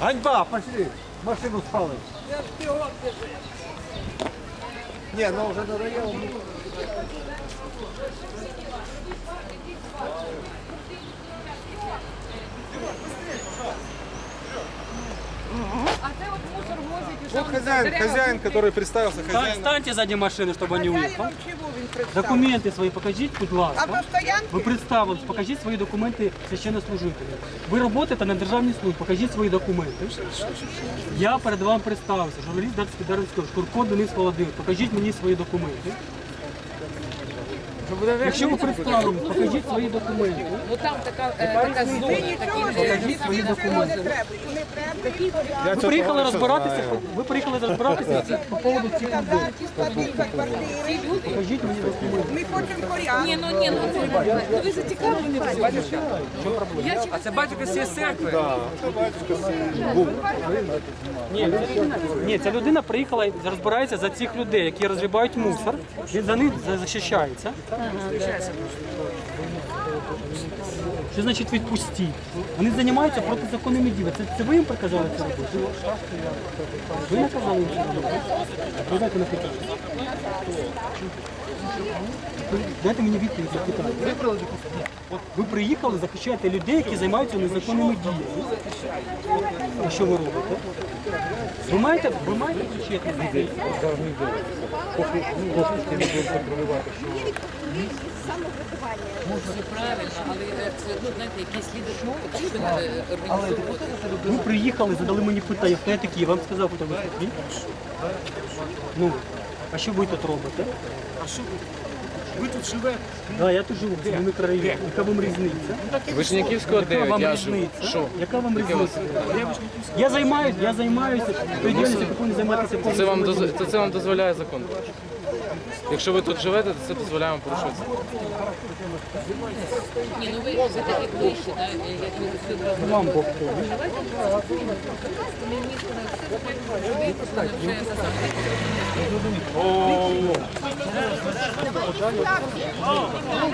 Ганьба, пошли. Машину спали. Не, ну уже надоело. А це от мусор возять уже. Вот хозяин, хозяин, который представился Встань- хозяином. Встаньте сзади машины, чтобы они уехали. Чому він представив? Документи свої покажіть, будь А ласка. постоянки? Ви представились, покажіть свої документи священнослужителя. Ви працюєте на державній службі, покажіть свої документи. Я перед вами представився, журналіст Дарський Дарницький, Шкурко Денис Володимир. Покажіть мені свої документи. Якщо ви представились, покажіть свої документи. Ну там така, е, така зона, свої документи. Ви приїхали розбиратися, ви приїхали розбиратися по поводу цих людей. Покажіть мені документи. Ми хочемо порядок. Ні, ну ні, ну ну, ви зацікавлені в цьому. Через Це батюшка з церкви. Ні, це ні, ця людина приїхала і розбирається за цих людей, які розгрібають мусор. Він за них за- захищається. Що значить відпустіть? Вони займаються протизаконними діями. Це, це ви їм приказали це робити? Ви наказали їм це робити? Дайте на питання. Дайте мені відповідь на питання. От ви приїхали, захищаєте людей, які займаються незаконними діями. А що ви робите? Ви маєте, ви маєте вчити людей? Це правильно, але ну, організовувати. Ви приїхали, задали мені питання, хто я такий, я вам сказав, хто ви. Ну, а що ви тут робите? А що ви? Ви тут живете? Да, я тут живу, в цьому мікрорайоні. Яка вам різниця? Вишняківського Яка 9, вам я живу. різниця? Що? Яка вам різниця? Я займаюся, я займаюся тою діяльністю, якою не займатися Це вам, доз- це, це вам дозволяє закон. Якщо ви тут живете, то це дозволяє вам порушувати. закон. Ні, ну ви, ви так як вище, да, як ви одразу. Вам Бог. Давайте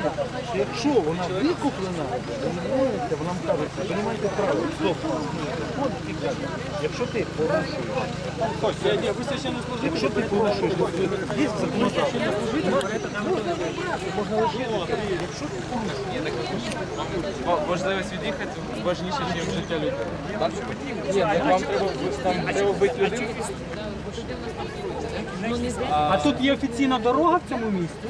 ми місто на все, ви не. Якщо вона викуплена, розумієте, вона каже, що не маєте права. І каже, Якщо ти порушуєш, якщо ти порушуєш, є законодавство. Можна лишити. Якщо ти порушуєш, Важливість від'їхати важніше, ніж життя людей. Ну, вам треба вбити людину. А тут є офіційна дорога в цьому місті?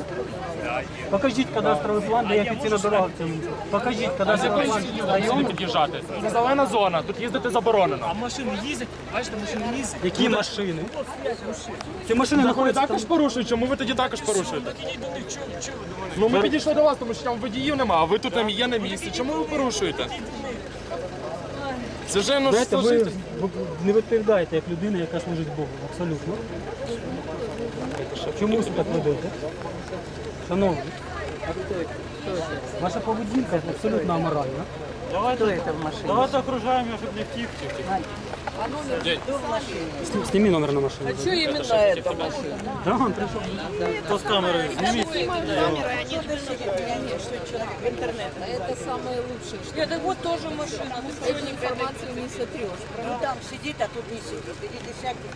Покажіть кадастровий план, де є офіційна дорога в цьому місті. Покажіть кадастровий план району. під'їжджати. Це зелена зона, тут їздити заборонено. А машини їздять? Бачите, машини їздять. Які машини? Ці машини Ви знаходяться там. також порушують, чому ви тоді також порушуєте? Ну ми підійшли до вас, тому що там водіїв нема, а ви тут там є на місці. Чому ви порушуєте? Це вже ну Знаєте, ви, жити. ви не відповідаєте як людина, яка служить Богу. Абсолютно. Чому ви так ведете? Шановні, ваша поведінка абсолютно аморальна. Давайте окружаємо, щоб не втік. Сні- Сніми номер на машину. Що іменно ця машина? Да, он прийшов. Хто з камери? Зніміть. Это самое лучшее. Что... Это вот тоже машина. Ты сегодня информацию не сотрешь. Ну там сидит, а тут не сидит. Идите сядьте.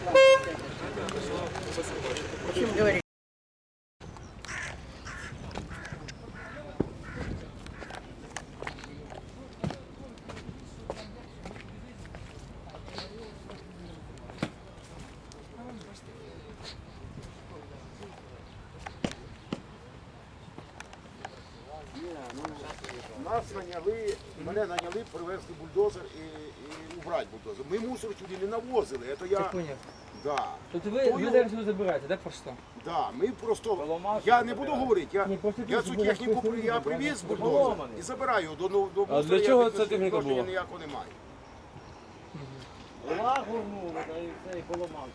В общем, говорит. Наняли, мене наняли привезти бульдозер і, і убрати бульдозер. Ми мусор сюди не навозили. Це я... Да. Тобто ви, ви зараз його забираєте, так просто? Да, ми просто, я не буду говорити, я, я цю техніку при- я привіз бульдозер і забираю до, до, до А для чого ця техніка була? ніякого немає.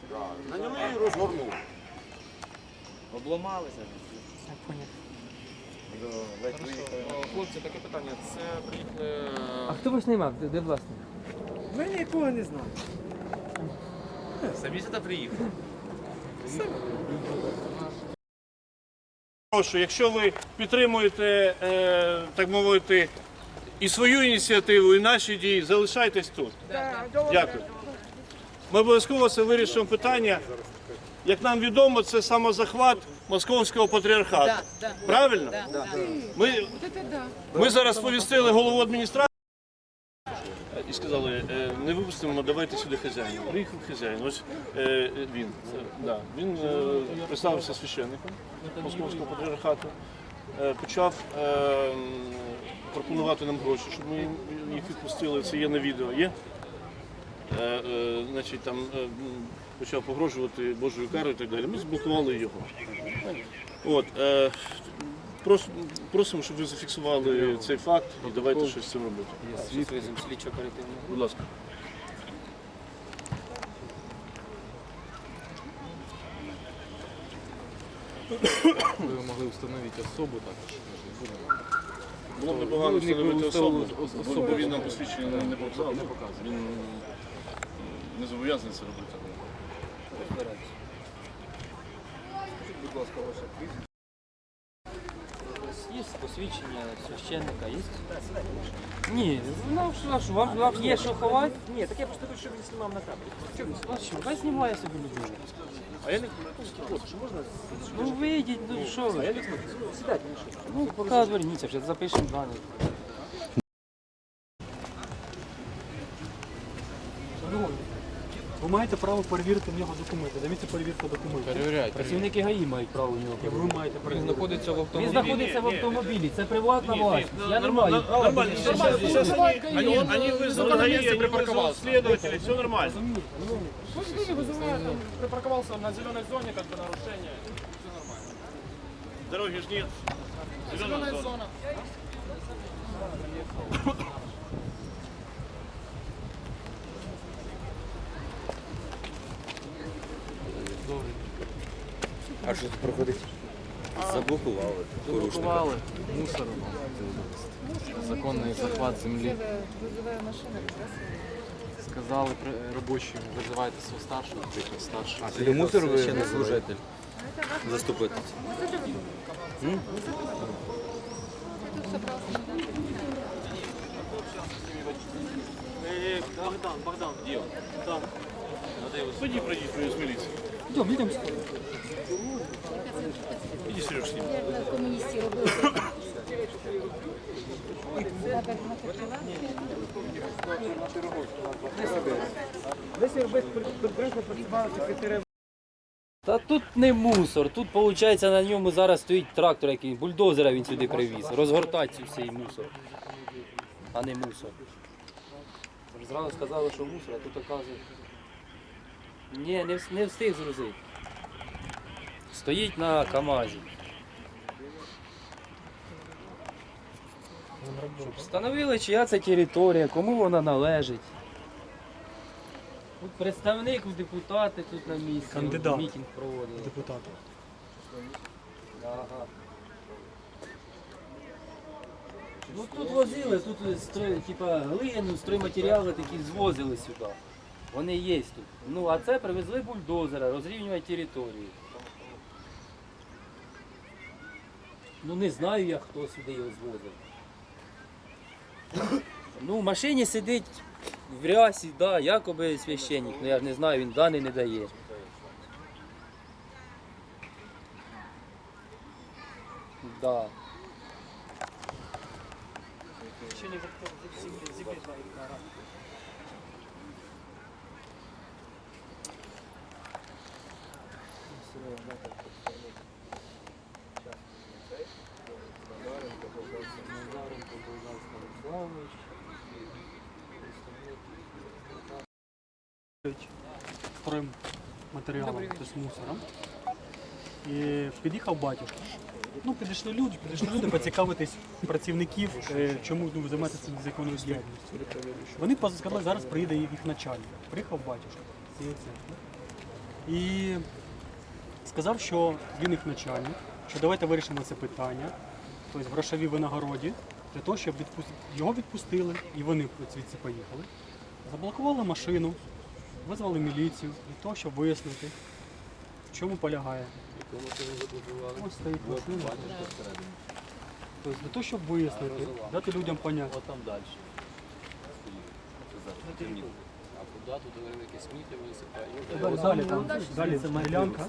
Да. Наняли і розгорнули. Хлопці, таке питання. Це приїхали. А хто вас наймав? Де, де власник? Ми нікого не знаємо. Самі сюди приїхали. Прошу, якщо ви підтримуєте, е, так мовити, і свою ініціативу, і наші дії, залишайтесь тут. Дякую. Ми обов'язково це вирішимо питання. Як нам відомо, це самозахват московського патріархату. Правильно? Ми, ми зараз повістили голову адміністрації. І сказали, е, не випустимо, давайте сюди хазяїна. Приїхав хазяїн. Ось е, він. Да, він е, представився священником московського патріархату, почав е, пропонувати нам гроші, щоб ми їх відпустили. Це є на відео. Є? Е, е, значить, там е, почав погрожувати Божою карою і так далі. Ми зблокували його. От, просимо, щоб ви зафіксували цей факт і давайте щось з цим робити. слідчо. Будь ласка. Ви могли встановити особу також. Було б непогано встановити особу, особу. бо він нам посвідчення не показав. Він не зобов'язаний це робити. Є посвідчення священника, є? Ні, ну що ж, вам, вам є що ховати? Ні, так я просто хочу, щоб він знімав на камері. А що, хай знімає собі людину. А я не хочу, можна? Ну вийдіть, ну що ви? Сідайте, ну що? Ну, поки зверніться, вже запишемо дані. маєте право перевірити в нього документи. Дивіться перевірка документів. Перевіряйте. Працівники ГАІ мають право в нього. І ви маєте Він знаходиться в Він автомобілі. знаходиться в автомобілі, це приватна власність. Я не маю Нормально, права. нормально. більше Нормально. щас- Сейчас они, они, они вызвали ГАИ, они вызвали следователей, все нормально. Припарковался на зеленой зоне, как бы нарушение. Дороги ж нет. А що тут проходить? Заблокували. Блокували мусором. Законний захват землі. Сказали при- робочим, визивайте свого старшого, приїхав старший. А ти мусор ви служитель? Заступитись. Богдан, Богдан, где он? Там. Сходи, пройди с милиции. Йдемо, йдемо. Иди, Сереж, с ним. Та тут не мусор, тут виходить на ньому зараз стоїть трактор, який бульдозера він сюди привіз. Розгортати цю всій мусор. А не мусор. Зразу сказали, що мусор, а тут оказується. Ні, не, вс- не встиг зрузити. Стоїть на КАМАЗі. Щоб встановили, чия це територія, кому вона належить. Тут представник, депутати тут на місці. Кандидат. Мітинг проводили. Депутати. Ага. Ну тут возили, тут строй, типа глину, стройматеріали такі звозили сюди. Вони є тут. Ну а це привезли бульдозера, розрівнювати територію. Ну не знаю я, хто сюди його звозив. Ну, в машині сидить в рясі, да, якоби священник, ну я ж не знаю, він даний не дає. Да. Стройм матеріалом, тобто мусором. І під'їхав батюшка. Ну, підійшли люди, підійшли люди поцікавитись працівників, е, чому ну, ви займаєтеся незаконною діяльністю. Вони сказали, зараз приїде їх начальник. Приїхав батюшка. І сказав, що він їх начальник, що давайте вирішимо це питання, тобто в грошовій винагороді, для того, щоб відпустити. Його відпустили, і вони звідси поїхали. Заблокували машину, визвали міліцію для того, щоб вияснити, в чому полягає Ось стоїть машина. Тобто для того, щоб вияснити, дати людям поняття. Там далі. А куди тут велике сміття висипає? Далі там, далі це ділянка.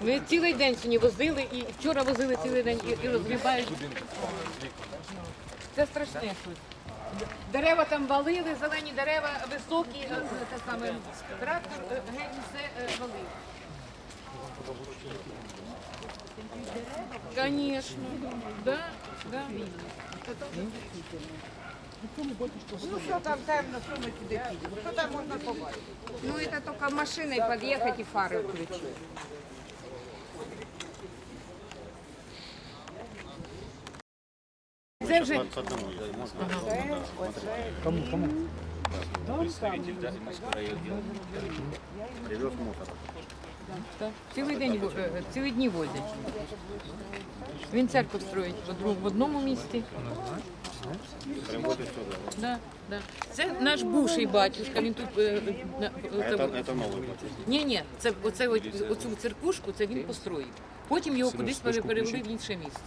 Ми цілий день сьогодні возили і вчора возили цілий день і, і розгрібають. Це страшне щось. Дерева там валили, зелені дерева високі, е, те саме трактор е, геть все е, валив. Звісно, да, да. Ну що там темно, що ми туди підемо? Що там можна побачити? Ну это только машиной подъехать и фары включить. Це вже Кому, кому? Так, цілий день во- е, цілий дні возять. Він церкву строїть в одному, в одному місті. Да, да. Це наш бувший батюшка. Він тут е, е, на- оце от- Ні, ні, це оце от- оцю церквушку це він построїв. Потім його кудись пере- перевели в інше місце.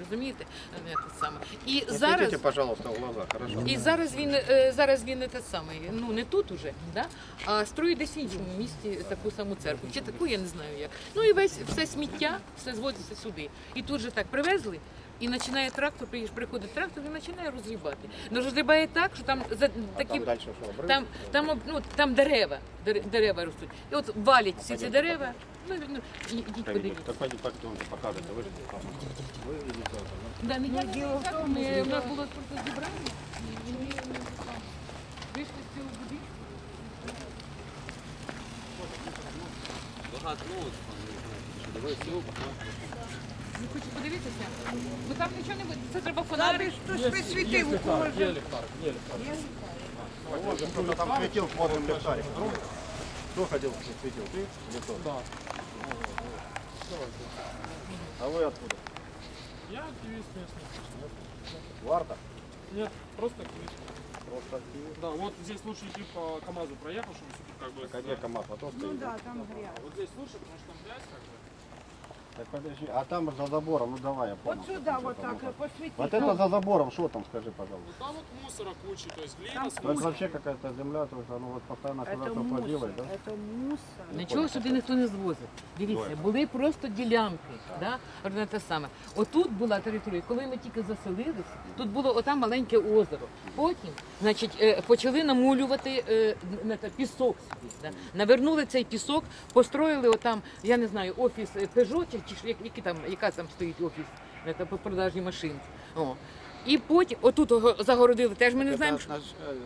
Розумієте? Е, те саме. І зараз пожалуйста, в глаза, хорошо? І зараз він е, зараз він не те саме, ну не тут уже, да? а строїть десь в іншому місті таку саму церкву. Чи таку я не знаю як. Ну і весь все сміття, все зводиться сюди. І тут же так привезли. І починає трактор, приходить трактор і починає розгрібати. Ну розгрібає так, що там за такі там, там, об- ну, там дерева, дерева ростуть. І от валять всі ці дерева. Ну, ну і- ідіть подивіться. покажете, ви ж Да, не я не знаю, ми, у нас було просто зібрання. і ми, Вийшли з цього будинку. Багато, ну от, дивись, Ви хочете подивитися? Ну там нічого не буде. Це треба фонарик. Хтось присвітив у когось. Є ліхтар, є ліхтар. Кто-то там светил с модным лихтариком. Кто ходил, светил? Ты или кто? Да. А вы откуда? Я активіст місний. Варта? Нет, просто активіст. Просто активист. Да, вот здесь лучше идти по КамАЗу проехал, чтобы как бы... Так, а где КамАЗ? А то Ну стоит. да, там грязь. Вот здесь лучше, потому что там грязь как бы. Так подожди, а там за забором, ну давай, я понял. От сюди, от так, посвіти. Вот это за забором, что там, скажи, пожалуйста? Ну там вот мусора куча, то есть глина, То есть вообще какая-то земля, то есть оно вот постоянно куда-то мусор, уходило, да? це мусор. Нічого сюди ніхто не звозив. Дивіться, були просто ділянки. Да? Одне те саме. Отут була територія, коли ми тільки заселилися, тут було отам маленьке озеро. Потім, значить, е, почали намулювати е, на пісок сюди. Да? Навернули цей пісок, построїли отам, я не знаю, офіс е, Peugeot, чи, чи ж як- які там, яка там стоїть офіс е, та, по продажі машин. О. І потім отут ого- загородили, теж ми не знаємо, що. э,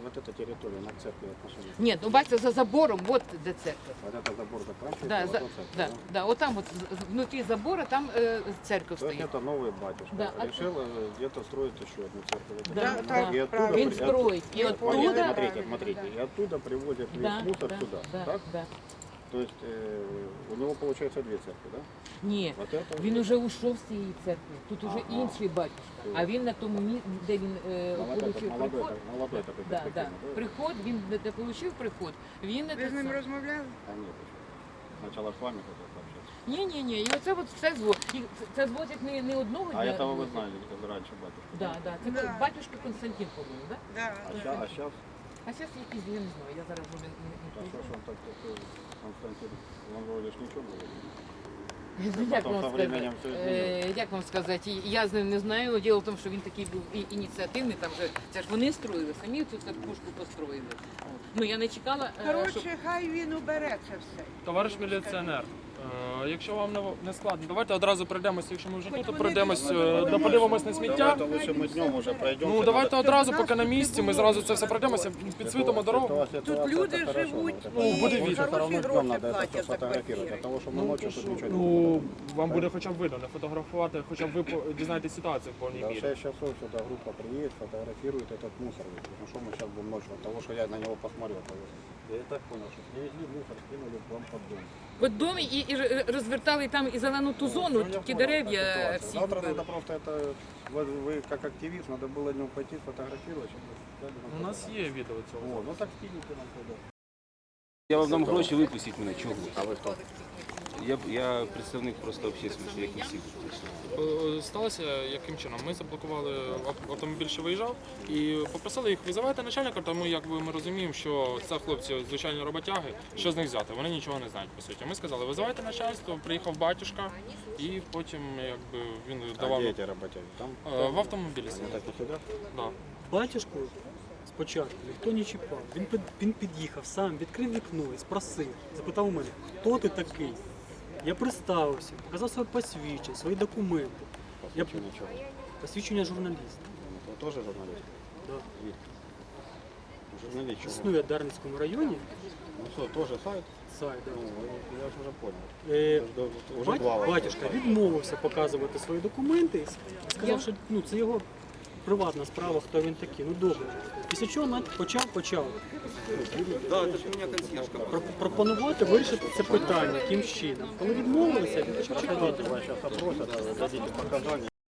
вот эта территория на церкви отношения. Ні, ну бачите, за забором, от де церква. Вот это забор заканчивается, Да, вот за, он церковь, да, да, вот там вот з- з- внутри забора там э, церковь То есть стоит. это новый батюшка Да, а решил э, где-то строить еще одну церковь. Да, Да, да. так, И оттуда, правильно. Він при- строїть. І Нет, оттуда... смотрите, смотрите, и оттуда привозят весь Да, мусор да, сюда, да, так? да. То есть э, у него получается две церкви, да? Ні, Вот это він уже ушов з цієї церкви. Тут уже інший батюшка. А він на тому місці, де він е, молодой, отримав молодой, приход. так- молодой такой Да, да. перспективный, да? Приход, він де, де отримав приход, він не Ви те з ним саме. розмовляли? А нет еще. Сначала с вами хотел пообщаться. Ні, ні, ні. І оце от все зво. І це- це звозять не, не одного А дня. этого вы знали, как раньше батюшка. Да, да. Це Да. батюшка Константин, по-моєму, да? Да. А сейчас, а сейчас, А зараз якийсь, я не знаю, я зараз вже не, не что он так такой, Константин ничего не говорит? Як вам, сказати? Е, як вам сказати, я з ним не знаю. Діло в тому, що він такий був і ініціативний, там же це ж вони строїли, самі цю церквушку построїли. Ну я не чекала, е, щоб... Коротше, хай він убере це все. Товариш міліціонер, якщо вам не, не складно, давайте одразу пройдемося, якщо ми вже тут, то пройдемось, е, да подивимось на сміття. Давайте лучше мы днем уже пройдем. Ну давайте одразу, поки на місці, ми зразу це все пройдемося, підсвітимо дорогу. Тут люди живуть, Ну, буде і видно, хороші Днем гроші надо это все платять за сфотографировать, квартири. от того, что мы ночью тут ничего не Ну, вам буде хоча б видно, не фотографувати, хоча б ви по- дізнаєтесь ситуацію в повній Да, в мірі. 6 часов сюда группа приедет, фотографирует этот мусор. Ну что мы сейчас будем ночью? От того, что я на него посмотрел. то Я и так понял, что привезли мусор, скинули к вам под дом. От домі і, і р- розвертали там і зелену ту зону, Ну, я ті понял, дерев'я ситуация. всі. Завтра вбили. надо просто это, вы, вы как активист, надо было днем пойти сфотографировать. чтобы дали нам У нас фотографию. є відео цього. О, ну так скиньте нам туда. Я вам дам гроші, випустіть мене, чого? А вы кто? Я, я представник просто общественности, як і всі тут прийшли. Е, Сталося яким чином? Ми заблокували автомобіль, що виїжджав, і попросили їх визивати начальника, тому якби ми розуміємо, що це хлопці звичайні роботяги, що з них взяти. Вони нічого не знають по суті. Ми сказали, визивайте начальство, приїхав батюшка, і потім якби він А давав где эти работяги? Там? Е, в автомобілі. Так? Да. Батюшку спочатку ніхто не чіпав. Він, під- він під'їхав сам, відкрив вікно і спросив, запитав у мене, хто ти такий? Я представився, показав своє посвідчення, свої документи. Я Посвящение чего? посвідчення журналіста. Это тоже журналист? Да. Вид. Журналист чего? Існує в Дарницькому районі Ну что, тоже сайт? сайт. да. Ну, я ж уже понял. Е, Уже Бать- два батюшка відмовився показувати свої документи і сказав, що ну, це його приватна справа, хто він такий. Ну добре. Після чого Надь почав почав про- пропонувати вирішити це питання яким чином. Коли відмовилися, він почав.